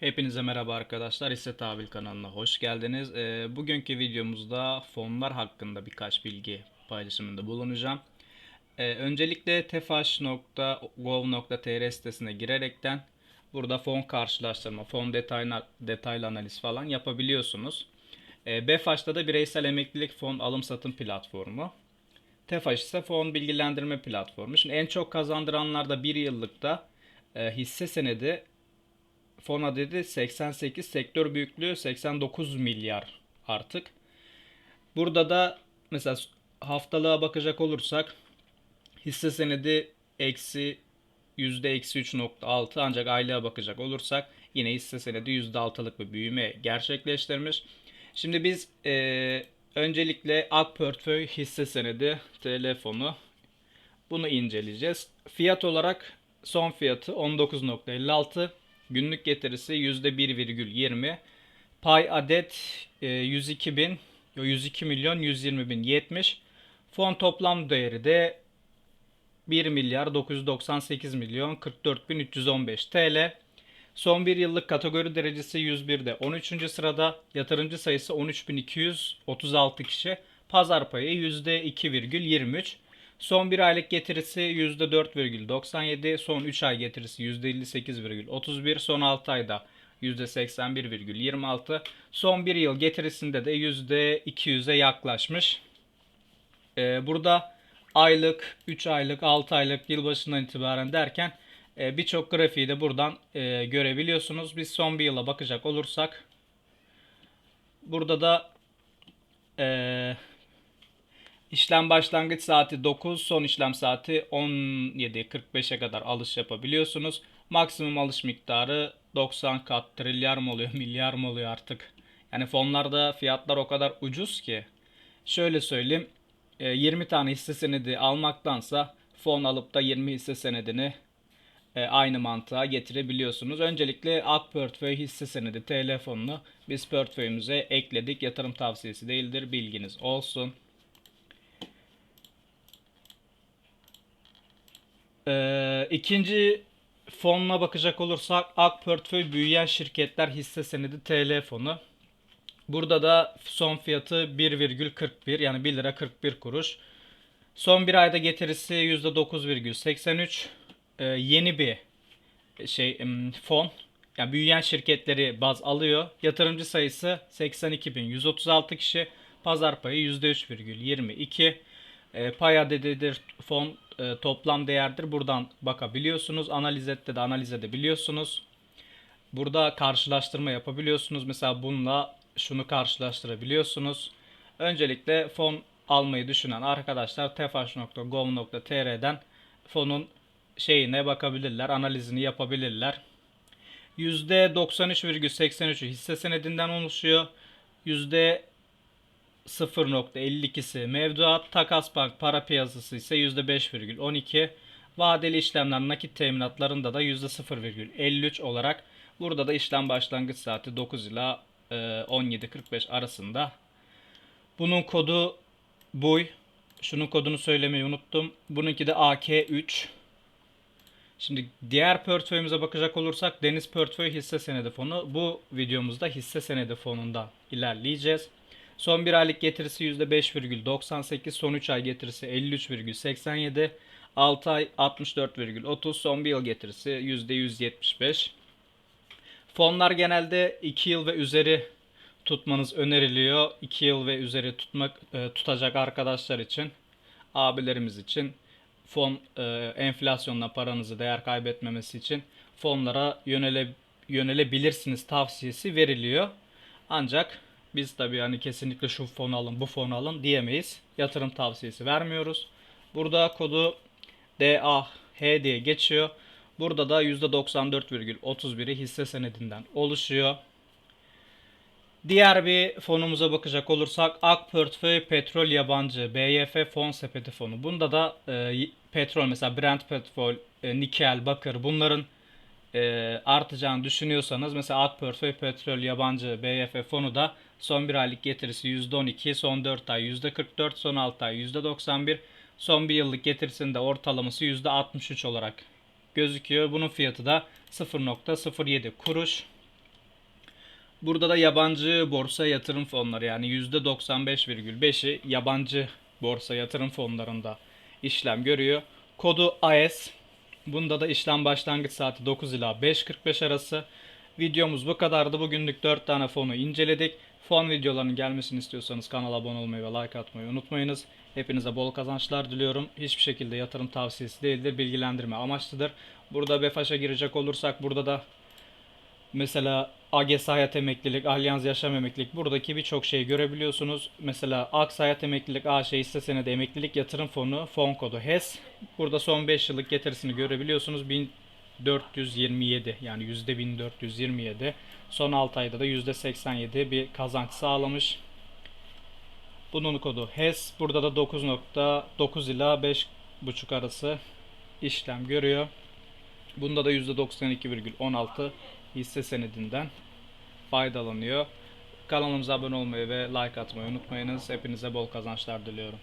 Hepinize merhaba arkadaşlar. Hisse Tahvil kanalına hoş geldiniz. Ee, bugünkü videomuzda fonlar hakkında birkaç bilgi paylaşımında bulunacağım. Ee, öncelikle tefaş.gov.tr sitesine girerekten burada fon karşılaştırma, fon detaylı, detaylı analiz falan yapabiliyorsunuz. Ee, BEFAŞ'ta da bireysel emeklilik fon alım satım platformu. TEFAŞ ise fon bilgilendirme platformu. Şimdi en çok kazandıranlarda bir yıllıkta e, hisse senedi fon adedi 88, sektör büyüklüğü 89 milyar artık. Burada da mesela haftalığa bakacak olursak hisse senedi eksi yüzde eksi 3.6 ancak aylığa bakacak olursak yine hisse senedi yüzde altılık bir büyüme gerçekleştirmiş. Şimdi biz e, öncelikle AK Portföy hisse senedi TL fonu bunu inceleyeceğiz. Fiyat olarak son fiyatı 19.56 Günlük getirisi %1,20. Pay adet e, 102 bin, 102 milyon 120 bin 70. Fon toplam değeri de 1 milyar 998 milyon 44 bin 315 TL. Son bir yıllık kategori derecesi 101'de 13. sırada. Yatırımcı sayısı 13.236 kişi. Pazar payı %2,23. Son bir aylık getirisi %4,97, son 3 ay getirisi %58,31, son 6 ayda %81,26, son 1 yıl getirisinde de %200'e yaklaşmış. Ee, burada aylık, 3 aylık, 6 aylık yılbaşından itibaren derken e, birçok grafiği de buradan e, görebiliyorsunuz. Biz son bir yıla bakacak olursak burada da e, İşlem başlangıç saati 9, son işlem saati 17.45'e kadar alış yapabiliyorsunuz. Maksimum alış miktarı 90 kat, trilyar mı oluyor, milyar mı oluyor artık. Yani fonlarda fiyatlar o kadar ucuz ki. Şöyle söyleyeyim, 20 e, tane hisse senedi almaktansa fon alıp da 20 hisse senedini e, aynı mantığa getirebiliyorsunuz. Öncelikle AK Portföy hisse senedi TL fonunu biz portföyümüze ekledik. Yatırım tavsiyesi değildir, bilginiz olsun. Ee, ikinci fonuna bakacak olursak AK Portföy Büyüyen Şirketler Hisse Senedi TL fonu. Burada da son fiyatı 1,41 yani 1 lira 41 kuruş. Son bir ayda getirisi %9,83. Ee, yeni bir şey fon. Yani büyüyen şirketleri baz alıyor. Yatırımcı sayısı 82.136 kişi. Pazar payı %3,22. E, pay adedidir fon e, toplam değerdir. Buradan bakabiliyorsunuz. Analiz ette de analiz edebiliyorsunuz. Burada karşılaştırma yapabiliyorsunuz. Mesela bununla şunu karşılaştırabiliyorsunuz. Öncelikle fon almayı düşünen arkadaşlar tefaş.gov.tr'den fonun şeyine bakabilirler, analizini yapabilirler. %93,83'ü hisse senedinden oluşuyor. %. 0.52'si mevduat, takas bank para piyasası ise %5,12. Vadeli işlemler nakit teminatlarında da %0,53 olarak burada da işlem başlangıç saati 9 ila 17.45 arasında. Bunun kodu BUY. Şunun kodunu söylemeyi unuttum. Bununki de AK3. Şimdi diğer portföyümüze bakacak olursak Deniz Portföy Hisse Senedi Fonu. Bu videomuzda hisse senedi fonunda ilerleyeceğiz. Son bir aylık getirisi %5,98, son 3 ay getirisi 53,87, 6 ay 64,30, son bir yıl getirisi %175. Fonlar genelde 2 yıl ve üzeri tutmanız öneriliyor. 2 yıl ve üzeri tutmak e, tutacak arkadaşlar için, abilerimiz için fon e, enflasyonla paranızı değer kaybetmemesi için fonlara yönele yönelebilirsiniz tavsiyesi veriliyor. Ancak biz tabii hani kesinlikle şu fonu alın, bu fonu alın diyemeyiz. Yatırım tavsiyesi vermiyoruz. Burada kodu DAH diye geçiyor. Burada da %94,31'i hisse senedinden oluşuyor. Diğer bir fonumuza bakacak olursak AK Portföy Petrol Yabancı BYF Fon Sepeti Fonu. Bunda da e, petrol mesela Brent petrol, e, nikel, bakır bunların e, artacağını düşünüyorsanız mesela AK Portföy Petrol Yabancı BYF fonu da son bir aylık getirisi %12, son 4 ay %44, son 6 ay %91, son bir yıllık getirisinde ortalaması %63 olarak gözüküyor. Bunun fiyatı da 0.07 kuruş. Burada da yabancı borsa yatırım fonları yani %95,5'i yabancı borsa yatırım fonlarında işlem görüyor. Kodu AES. Bunda da işlem başlangıç saati 9 ila 5.45 arası. Videomuz bu kadardı. Bugünlük 4 tane fonu inceledik. Fon videolarının gelmesini istiyorsanız kanala abone olmayı ve like atmayı unutmayınız. Hepinize bol kazançlar diliyorum. Hiçbir şekilde yatırım tavsiyesi değildir. Bilgilendirme amaçlıdır. Burada BEFAŞ'a girecek olursak burada da Mesela AGS Hayat Emeklilik, Allianz Yaşam Emeklilik buradaki birçok şeyi görebiliyorsunuz. Mesela Aks Hayat Emeklilik AŞ hisse senedi emeklilik yatırım fonu fon kodu HES. Burada son 5 yıllık getirisini görebiliyorsunuz. 1427 yani %1427. Son 6 ayda da %87 bir kazanç sağlamış. Bunun kodu HES. Burada da 9.9 ila 5.5 arası işlem görüyor. Bunda da %92,16 hisse senedinden faydalanıyor. Kanalımıza abone olmayı ve like atmayı unutmayınız. Hepinize bol kazançlar diliyorum.